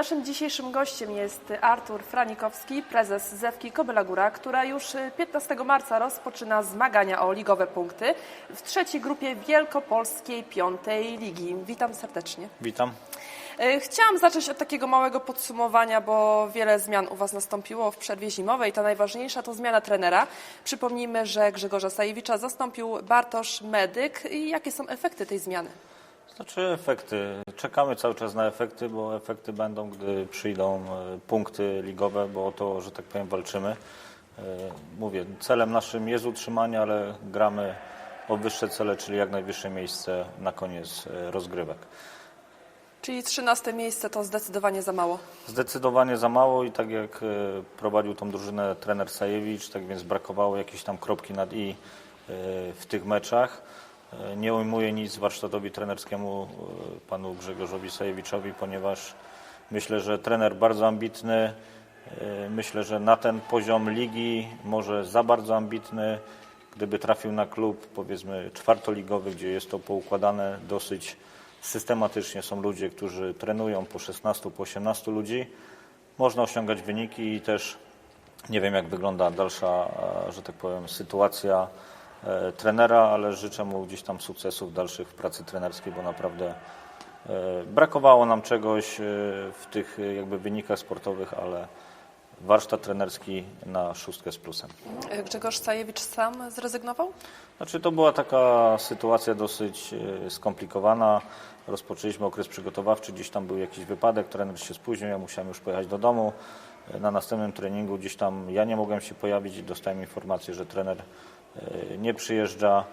Naszym dzisiejszym gościem jest Artur Franikowski, prezes Zewki Kobyla Góra, która już 15 marca rozpoczyna zmagania o ligowe punkty w trzeciej grupie Wielkopolskiej Piątej Ligi. Witam serdecznie. Witam. E, Chciałam zacząć od takiego małego podsumowania, bo wiele zmian u Was nastąpiło w przerwie zimowej. Ta najważniejsza to zmiana trenera. Przypomnijmy, że Grzegorza Sajewicza zastąpił Bartosz Medyk. I jakie są efekty tej zmiany? Znaczy efekty. Czekamy cały czas na efekty, bo efekty będą, gdy przyjdą e, punkty ligowe, bo o to, że tak powiem, walczymy. E, Mówię, celem naszym jest utrzymanie, ale gramy o wyższe cele, czyli jak najwyższe miejsce na koniec e, rozgrywek. Czyli 13 miejsce to zdecydowanie za mało. Zdecydowanie za mało i tak jak prowadził tą drużynę trener Sajewicz, tak więc brakowało jakiejś tam kropki nad i w tych meczach. Nie ujmuję nic warsztatowi trenerskiemu e, panu Grzegorzowi Sajewiczowi, ponieważ myślę, że trener bardzo ambitny. e, Myślę, że na ten poziom ligi może za bardzo ambitny. Gdyby trafił na klub powiedzmy czwartoligowy, gdzie jest to poukładane dosyć systematycznie, są ludzie, którzy trenują po 16, po 18 ludzi, można osiągać wyniki i też nie wiem, jak wygląda dalsza, e, że tak powiem, sytuacja trenera, ale życzę mu gdzieś tam sukcesów dalszych w pracy trenerskiej, bo naprawdę e, brakowało nam czegoś e, w tych e, jakby wynikach sportowych, ale warsztat trenerski na szóstkę z plusem. E, Grzegorz Sajewicz sam zrezygnował? Znaczy to była taka sytuacja dosyć e, skomplikowana. Rozpoczęliśmy okres przygotowawczy, gdzieś tam był jakiś wypadek, trener się spóźnił, ja musiałem już pojechać do domu. E, Na następnym treningu gdzieś tam ja nie mogłem się pojawić i dostałem informację, że trener e, nie przyjeżdża.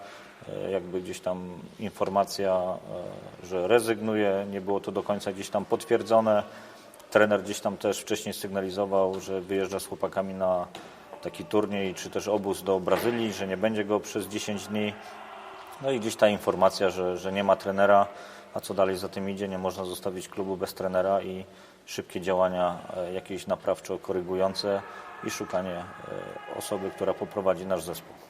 E, Jakby gdzieś tam informacja, e, że rezygnuje, nie było to do końca gdzieś tam potwierdzone. Trener gdzieś tam też wcześniej sygnalizował, że wyjeżdża z chłopakami na taki turniej, czy też obóz do Brazylii, że nie będzie go przez 10 dni. No i gdzieś ta informacja, że, że nie ma trenera, a co dalej za tym idzie, nie można zostawić klubu bez trenera i szybkie działania e, jakieś naprawczo korygujące i szukanie e, osoby, która poprowadzi nasz zespół.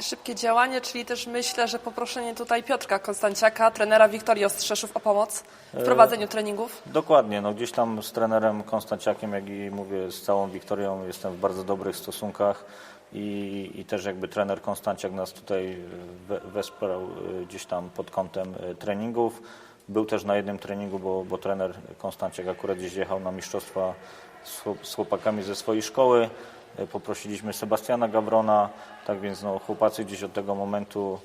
Szybkie działanie, czyli też myślę, że poproszenie tutaj Piotrka Konstanciaka, trenera Wiktorii Ostrzeszów o pomoc w prowadzeniu treningów. Dokładnie, no gdzieś tam z trenerem Konstanciakiem, jak i mówię, z całą Wiktorią jestem w bardzo dobrych stosunkach i, i też jakby trener Konstanciak nas tutaj we, wesprał y, gdzieś tam pod kątem treningów. Był też na jednym treningu, bo, bo trener Konstanciak akurat gdzieś jechał na mistrzostwa z chłopakami ze swojej szkoły. Y, Poprosiliśmy Sebastiana Gawrona, tak więc no, chłopacy gdzieś od tego momentu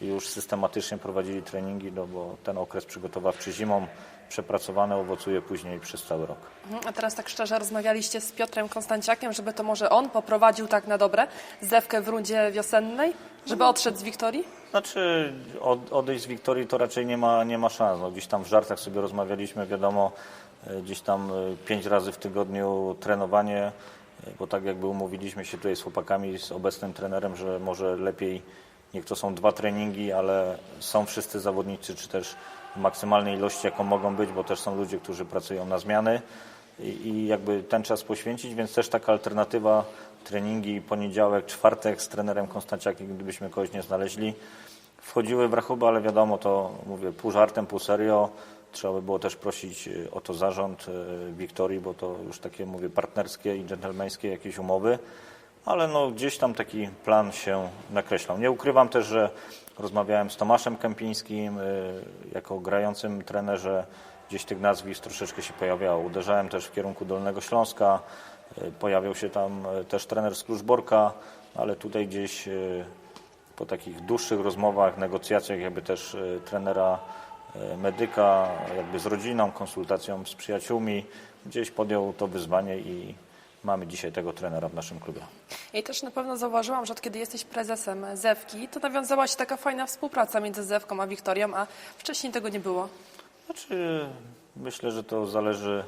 już systematycznie prowadzili treningi, no bo ten okres przygotowawczy zimą przepracowany owocuje później przez cały rok. Mhm, A teraz tak szczerze rozmawialiście z Piotrem Konstanciakiem, żeby to może on poprowadził tak na dobre zewkę w rundzie wiosennej, żeby odszedł z Wiktorii? Znaczy od, odejść z Wiktorii to raczej nie ma, nie ma szans. No, gdzieś tam w żartach sobie rozmawialiśmy, wiadomo, e, gdzieś tam e, pięć razy w tygodniu trenowanie, e, bo tak jakby umówiliśmy się tutaj z chłopakami, z obecnym trenerem, że może lepiej, niech to są dwa treningi, ale są wszyscy zawodnicy, czy też w maksymalnej ilości, jaką mogą być, bo też są ludzie, którzy pracują na zmiany i, i jakby ten czas poświęcić, więc też taka alternatywa, treningi poniedziałek, czwartek z trenerem Konstanciakiem, gdybyśmy kogoś nie znaleźli, wchodziły w rachubę, ale wiadomo, to mówię pół żartem, pół serio. Trzeba by było też prosić y, o to zarząd y, Wiktorii, bo to już takie, mówię, partnerskie i dżentelmeńskie jakieś umowy, ale no gdzieś tam taki plan się nakreślał. Nie ukrywam też, że rozmawiałem z Tomaszem Kępińskim y, jako grającym trenerze, gdzieś tych nazwisk troszeczkę się pojawiało. Uderzałem też w kierunku Dolnego Śląska, pojawiał się tam też trener z Kluczborka, ale tutaj gdzieś po takich dłuższych rozmowach, negocjacjach jakby też trenera medyka, jakby z rodziną, konsultacją z przyjaciółmi, gdzieś podjął to wyzwanie i mamy dzisiaj tego trenera w naszym klubie. I też na pewno zauważyłam, że od kiedy jesteś prezesem Zewki, to nawiązała się taka fajna współpraca między Zewką a Wiktorią, a wcześniej tego nie było. Znaczy, myślę, że to zależy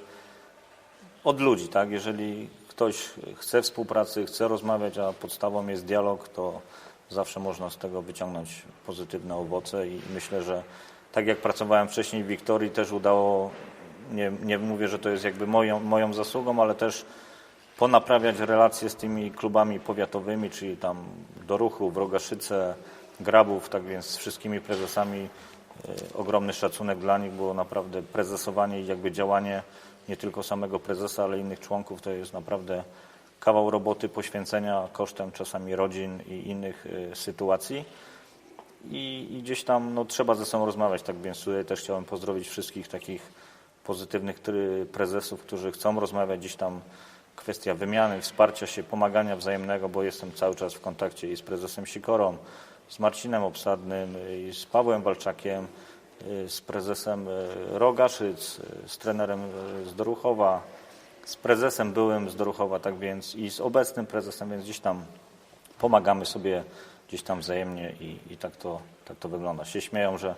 od ludzi, tak? Jeżeli ktoś chce współpracy, chce rozmawiać, a podstawą jest dialog, to zawsze można z tego wyciągnąć pozytywne owoce i myślę, że tak jak pracowałem wcześniej w Wiktorii, też udało, nie, nie mówię, że to jest jakby moją, moją zasługą, ale też ponaprawiać relacje z tymi klubami powiatowymi, czyli tam Doruchu, Wrogaszyce, Grabów, tak więc z wszystkimi prezesami e, ogromny szacunek dla nich, było naprawdę prezesowanie i jakby działanie nie tylko samego prezesa, ale innych członków, to jest naprawdę kawał roboty, poświęcenia kosztem czasami rodzin i innych y, sytuacji. I, I gdzieś tam no, trzeba ze sobą rozmawiać, tak więc tutaj też chciałem pozdrowić wszystkich takich pozytywnych prezesów, którzy chcą rozmawiać. Gdzieś tam kwestia wymiany, wsparcia się, pomagania wzajemnego, bo jestem cały czas w kontakcie i z prezesem Sikorą, z Marcinem Obsadnym, i z Pawłem Walczakiem, y, z prezesem y, Rogaszyc, y, z trenerem y, z Doruchowa, z prezesem byłym z Doruchowa, tak więc i z obecnym prezesem, więc gdzieś tam pomagamy sobie gdzieś tam wzajemnie i, i tak, to, tak to wygląda. Się śmieją, że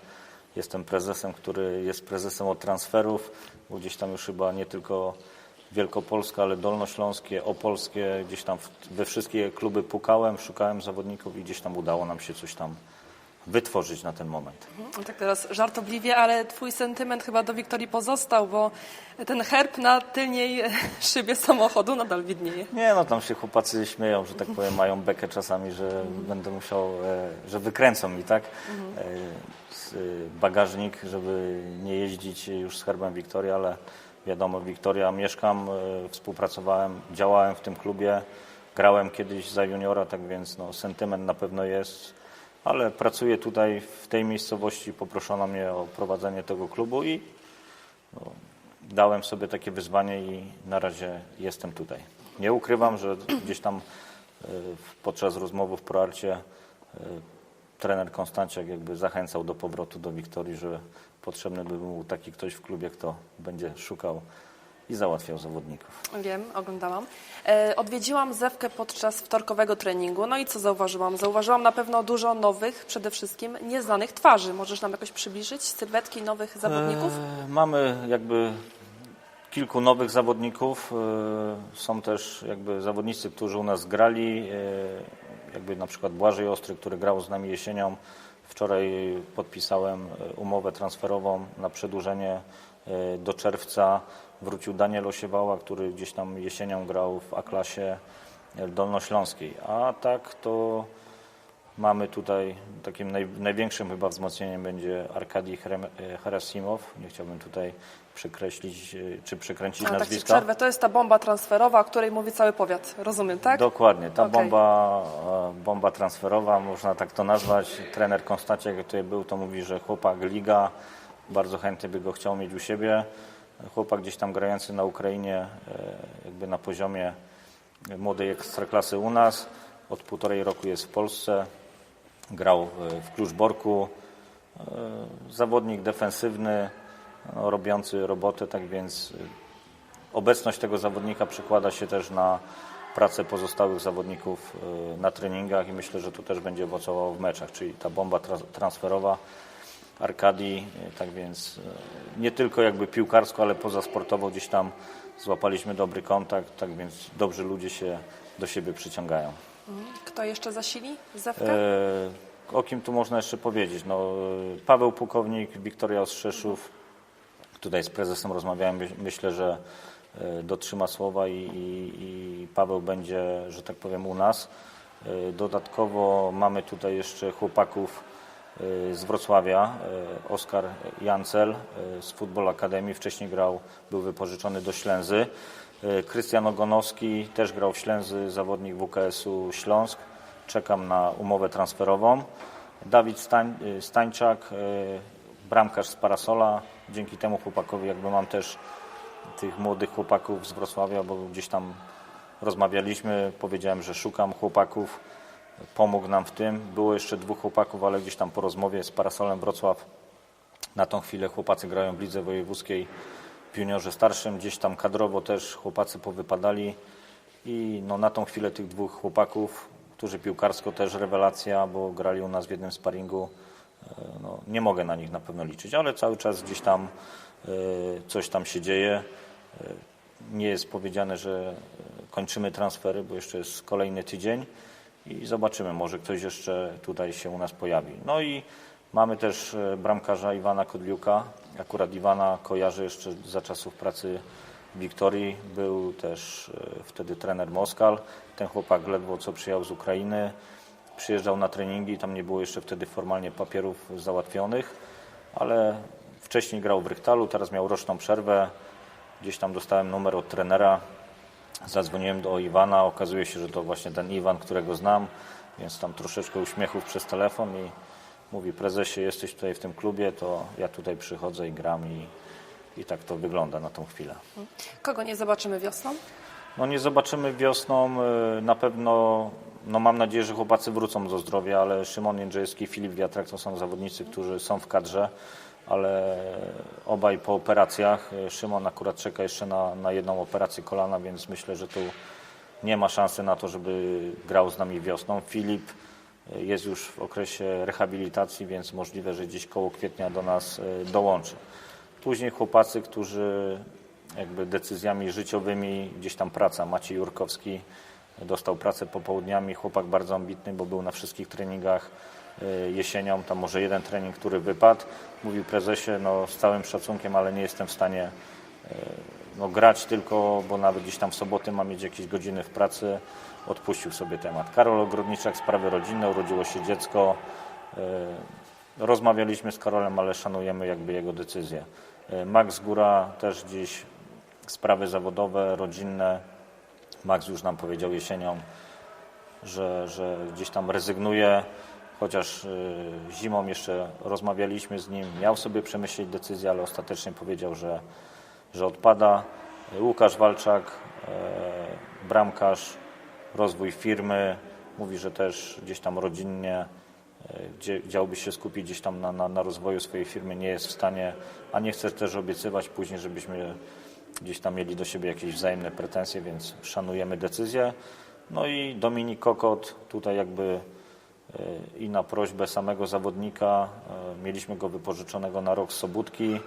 jestem prezesem, który jest prezesem od transferów, bo gdzieś tam już chyba nie tylko Wielkopolska, ale Dolnośląskie, Opolskie, gdzieś tam we wszystkie kluby pukałem, szukałem zawodników i gdzieś tam udało nam się coś tam wytworzyć na ten moment. No Tak teraz żartobliwie, ale twój sentyment chyba do Wiktorii pozostał, bo ten herb na tylniej szybie samochodu nadal widnieje. Nie, no tam się chłopacy śmieją, że tak powiem, mają bekę czasami, że będę musiał, e, że wykręcą mi, tak, e, z, e, bagażnik, żeby nie jeździć już z herbem Wiktoria, ale wiadomo, Wiktoria, mieszkam, e, współpracowałem, działałem w tym klubie, grałem kiedyś za juniora, tak więc no, sentyment na pewno jest, ale pracuję tutaj w tej miejscowości, poproszono mnie o prowadzenie tego klubu i dałem sobie takie wyzwanie i na razie jestem tutaj. Nie ukrywam, że gdzieś tam e, podczas rozmowy w Proarcie e, trener Konstanciak jakby zachęcał do powrotu do Wiktorii, że potrzebny by był taki ktoś w klubie, kto będzie szukał i załatwiał zawodników. Wiem, oglądałam. E, odwiedziłam Zewkę podczas wtorkowego treningu. No i co zauważyłam? Zauważyłam na pewno dużo nowych, przede wszystkim nieznanych twarzy. Możesz nam jakoś przybliżyć sylwetki nowych zawodników? E, Mamy jakby kilku nowych zawodników. E, Są też jakby zawodnicy, którzy u nas grali. e, Jakby na przykład Błażej Ostry, który grał z nami jesienią. Wczoraj podpisałem e, umowę transferową na przedłużenie e, do czerwca. Wrócił Daniel Osiewała, który gdzieś tam jesienią grał w A-klasie dolnośląskiej. A tak to Mamy tutaj takim naj, największym chyba wzmocnieniem będzie Arkadii e, Harasimow. Nie chciałbym tutaj przekreślić e, czy przekręcić A, tak nazwiska. przerwę. To jest ta bomba transferowa, o której mówi cały powiat. Rozumiem, tak? Dokładnie, ta Okej. bomba, e, bomba transferowa, można tak to nazwać. Trener Konstacie, jak tutaj był, to mówi, że chłopak Liga, bardzo chętnie by go chciał mieć u siebie. Chłopak gdzieś tam grający na Ukrainie, e, jakby na poziomie młodej ekstraklasy u nas. Od półtorej roku jest w Polsce. Grał e, w Kluczborku. E, Zawodnik defensywny, no, robiący robotę, tak więc obecność tego zawodnika przekłada się też na pracę pozostałych zawodników na treningach i myślę, że to też będzie owocowało w meczach, czyli ta bomba tra- transferowa Arkadii, e, tak więc e, nie tylko jakby piłkarsko, ale pozasportowo gdzieś tam złapaliśmy dobry kontakt, tak więc dobrzy ludzie się do siebie przyciągają. Kto jeszcze zasili Zewkę? E, O kim tu można jeszcze powiedzieć? No, e, Paweł Pułkownik, Wiktoria Ostrzeszów. Tutaj z prezesem rozmawiałem. My- Myślę, że dotrzyma słowa i, i, i Paweł będzie, że tak powiem, u nas. Dodatkowo mamy tutaj jeszcze chłopaków z Wrocławia. e, Oskar Jancel e, z Football Akademii. Wcześniej grał, był wypożyczony do Ślęzy. Krystian Ogonowski też grał w Ślęzy, zawodnik WKS-u Śląsk. Czekam na umowę transferową. Dawid Stań, y, Stańczak, y, bramkarz z Parasola. Dzięki temu chłopakowi jakby mam też tych młodych chłopaków z Wrocławia, bo gdzieś tam rozmawialiśmy, powiedziałem, że szukam chłopaków, pomógł nam w tym. Było jeszcze dwóch chłopaków, ale gdzieś tam po rozmowie z Parasolem Wrocław na tą chwilę chłopacy grają w lidze wojewódzkiej w juniorze starszym, gdzieś tam kadrowo też chłopacy powypadali i no na tą chwilę tych dwóch chłopaków, którzy piłkarsko też rewelacja, bo grali u nas w jednym sparingu, e, no, nie mogę na nich na pewno liczyć, ale cały czas gdzieś tam e, coś tam się dzieje. E, Nie jest powiedziane, że kończymy transfery, bo jeszcze jest kolejny tydzień i zobaczymy, może ktoś jeszcze tutaj się u nas pojawi. No i mamy też e, bramkarza Iwana Kodliuka. Akurat Iwana kojarzę jeszcze za czasów pracy w Wiktorii. Był też e, wtedy trener Moskal. Ten chłopak ledwo co przyjechał z Ukrainy. Przyjeżdżał na treningi, tam nie było jeszcze wtedy formalnie papierów załatwionych, ale wcześniej grał w Rychtalu, teraz miał roczną przerwę. Gdzieś tam dostałem numer od trenera, zadzwoniłem do Iwana, okazuje się, że to właśnie ten Iwan, którego znam, więc tam troszeczkę uśmiechów przez telefon i mówi prezesie, jesteś tutaj w tym klubie, to ja tutaj przychodzę i gram i, i tak to wygląda na tą chwilę. Kogo nie zobaczymy wiosną? No nie zobaczymy wiosną, y, na pewno, no mam nadzieję, że chłopacy wrócą do zdrowia, ale Szymon Jędrzejewski, Filip Wiatrak to są zawodnicy, którzy są w kadrze, ale obaj po operacjach. Szymon akurat czeka jeszcze na, na jedną operację kolana, więc myślę, że tu nie ma szansy na to, żeby grał z nami wiosną. Filip jest już w okresie rehabilitacji, więc możliwe, że gdzieś koło kwietnia do nas y, dołączy. Później chłopacy, którzy jakby decyzjami życiowymi, gdzieś tam praca. Maciej Jurkowski dostał pracę popołudniami, chłopak bardzo ambitny, bo był na wszystkich treningach jesienią, tam może jeden trening, który wypadł. Mówił prezesie, no z całym szacunkiem, ale nie jestem w stanie y, no, grać tylko, bo nawet gdzieś tam w soboty mam mieć jakieś godziny w pracy. Odpuścił sobie temat. Karol Ogrodniczak, sprawy rodzinne, urodziło się dziecko. Y, Rozmawialiśmy z Karolem, ale szanujemy jakby jego decyzję. Y, Max Góra też gdzieś sprawy zawodowe, rodzinne. Max już nam powiedział jesienią, że, że gdzieś tam rezygnuje, chociaż y, zimą jeszcze rozmawialiśmy z nim. Miał sobie przemyśleć decyzję, ale ostatecznie powiedział, że, że odpada. Łukasz Walczak, y, bramkarz, rozwój firmy, mówi, że też gdzieś tam rodzinnie y, gdzie chciałby się skupić gdzieś tam na, na, na rozwoju swojej firmy, nie jest w stanie, a nie chce też obiecywać później, żebyśmy gdzieś tam mieli do siebie jakieś wzajemne pretensje, więc szanujemy decyzję. No i Dominik Kokot, tutaj jakby i na prośbę samego zawodnika, y, mieliśmy go wypożyczonego na rok z Sobótki,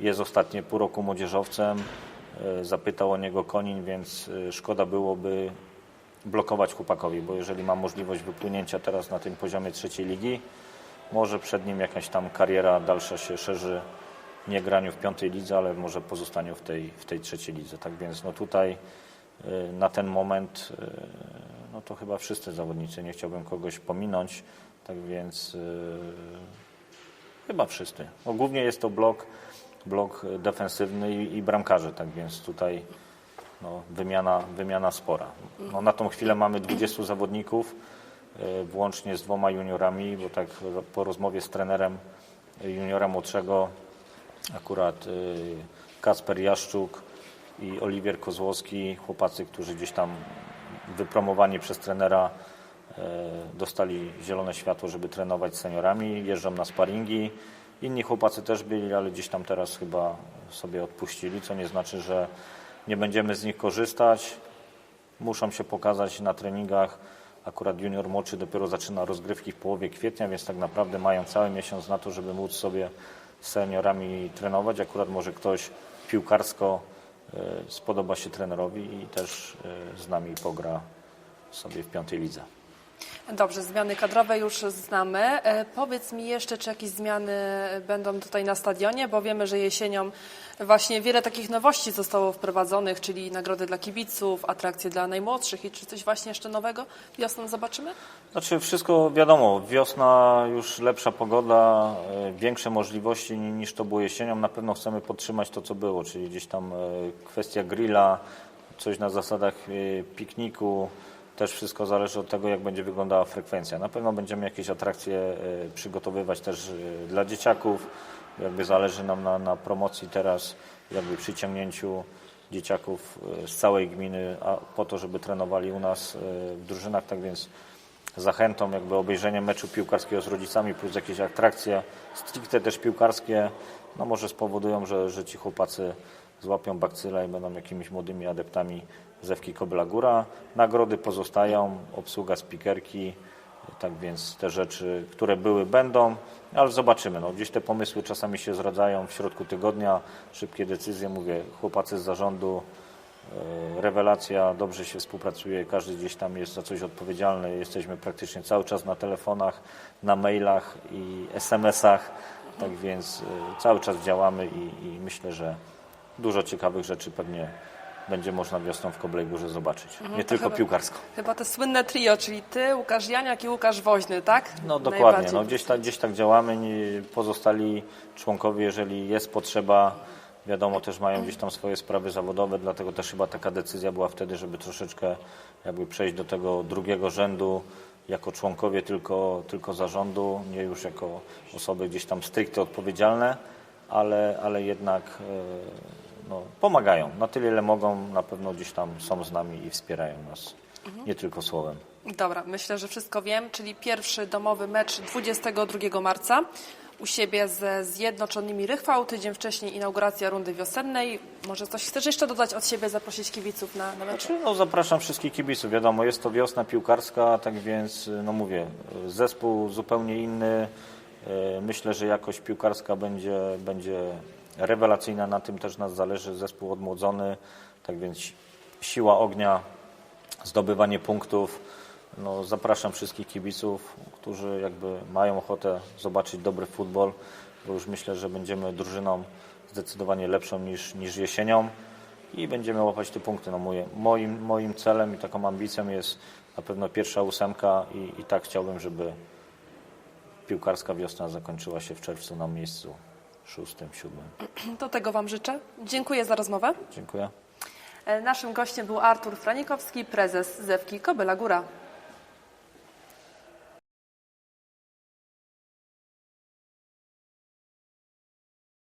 jest ostatnie pół roku młodzieżowcem, y, zapytał o niego Konin, więc y, szkoda byłoby blokować chłopakowi, bo jeżeli ma możliwość wypłynięcia teraz na tym poziomie trzeciej ligi, może przed nim jakaś tam kariera dalsza się szerzy, nie graniu w piątej lidze, ale może pozostaniu w tej, w tej trzeciej lidze. Tak więc no tutaj na ten moment no to chyba wszyscy zawodnicy, nie chciałbym kogoś pominąć, tak więc y, chyba wszyscy. No, głównie jest to blok, blok defensywny i, i bramkarze, tak więc tutaj no, wymiana, wymiana spora. No, na tą chwilę mamy 20 zawodników, y, włącznie z dwoma juniorami, bo tak po rozmowie z trenerem juniora młodszego akurat y, Kasper Jaszczuk i Oliwier Kozłowski, chłopacy, którzy gdzieś tam wypromowani przez trenera y, dostali zielone światło, żeby trenować z seniorami, jeżdżą na sparingi. Inni chłopacy też byli, ale gdzieś tam teraz chyba sobie odpuścili, co nie znaczy, że nie będziemy z nich korzystać. Muszą się pokazać na treningach. Akurat junior młodszy dopiero zaczyna rozgrywki w połowie kwietnia, więc tak naprawdę mają cały miesiąc na to, żeby móc sobie z seniorami trenować. Akurat może ktoś piłkarsko e, spodoba się trenerowi i też e, z nami pogra sobie w piątej lidze. Dobrze, zmiany kadrowe już znamy. E, powiedz mi jeszcze, czy jakieś zmiany będą tutaj na stadionie, bo wiemy, że jesienią właśnie wiele takich nowości zostało wprowadzonych, czyli nagrody dla kibiców, atrakcje dla najmłodszych i czy coś właśnie jeszcze nowego wiosną zobaczymy? Znaczy wszystko wiadomo, wiosna już lepsza pogoda, e, większe możliwości ni- niż to było jesienią. Na pewno chcemy podtrzymać to, co było, czyli gdzieś tam e, kwestia grilla, coś na zasadach pikniku. Też wszystko zależy od tego, jak będzie wyglądała frekwencja. Na pewno będziemy jakieś atrakcje e, przygotowywać też e, dla dzieciaków. Jakby zależy nam na, na promocji teraz, jakby przyciągnięciu dzieciaków e, z całej gminy, a po to, żeby trenowali u nas w drużynach. Tak więc zachętą jakby obejrzenie meczu piłkarskiego z rodzicami plus jakieś atrakcje stricte też piłkarskie, no może spowodują, że, że ci chłopacy złapią bakcyla i będą jakimiś młodymi adeptami Zewki Kobla Góra. Nagrody pozostają, obsługa spikerki, tak więc te rzeczy, które były, będą, ale zobaczymy. No, gdzieś te pomysły czasami się zradzają w środku tygodnia, szybkie decyzje, mówię, chłopacy z zarządu, E, Rewelacja, dobrze się współpracuje, każdy gdzieś tam jest za coś odpowiedzialny. Jesteśmy praktycznie cały czas na telefonach, na mailach i SMS-ach, tak więc e, cały czas działamy i, i myślę, że dużo ciekawych rzeczy pewnie będzie można wiosną w Koblej Górze zobaczyć. Nie to tylko chyba- piłkarsko. Chyba te słynne trio, czyli ty, Łukasz Janiak i Łukasz Woźny, tak? No dokładnie, no, gdzieś, tak, gdzieś tak działamy. Nie- Pozostali członkowie, jeżeli jest potrzeba, Wiadomo, też mają gdzieś tam swoje sprawy zawodowe, dlatego też chyba taka decyzja była wtedy, żeby troszeczkę jakby przejść do tego drugiego rzędu jako członkowie tylko, tylko zarządu, nie już jako osoby gdzieś tam stricte odpowiedzialne, ale, ale jednak e, no, pomagają. Na tyle, ile mogą, na pewno gdzieś tam są z nami i wspierają nas. Nie tylko słowem. Dobra, myślę, że wszystko wiem, czyli pierwszy domowy mecz 22 marca u siebie ze Zjednoczonymi Rychwał, tydzień wcześniej inauguracja rundy wiosennej. Może coś chcesz jeszcze dodać od siebie, zaprosić kibiców na, na mecz? Znaczy, no, zapraszam wszystkich kibiców. Wiadomo, jest to wiosna piłkarska, tak więc, no mówię, zespół zupełnie inny. Y, Myślę, że jakość piłkarska będzie, będzie rewelacyjna, na tym też nas zależy. Zespół odmłodzony, tak więc si- siła ognia, zdobywanie punktów. No, zapraszam wszystkich kibiców, którzy jakby mają ochotę zobaczyć dobry futbol, bo już myślę, że będziemy drużyną zdecydowanie lepszą niż, niż jesienią i będziemy łapać te punkty. No, moje, moim, moim celem i taką ambicją jest na pewno pierwsza ósemka i, i tak chciałbym, żeby piłkarska wiosna zakończyła się w czerwcu na miejscu szóstym, siódmym. Do tego Wam życzę. Dziękuję za rozmowę. Dziękuję. E, Naszym gościem był Artur Franikowski, prezes Zewki Kobyla Góra.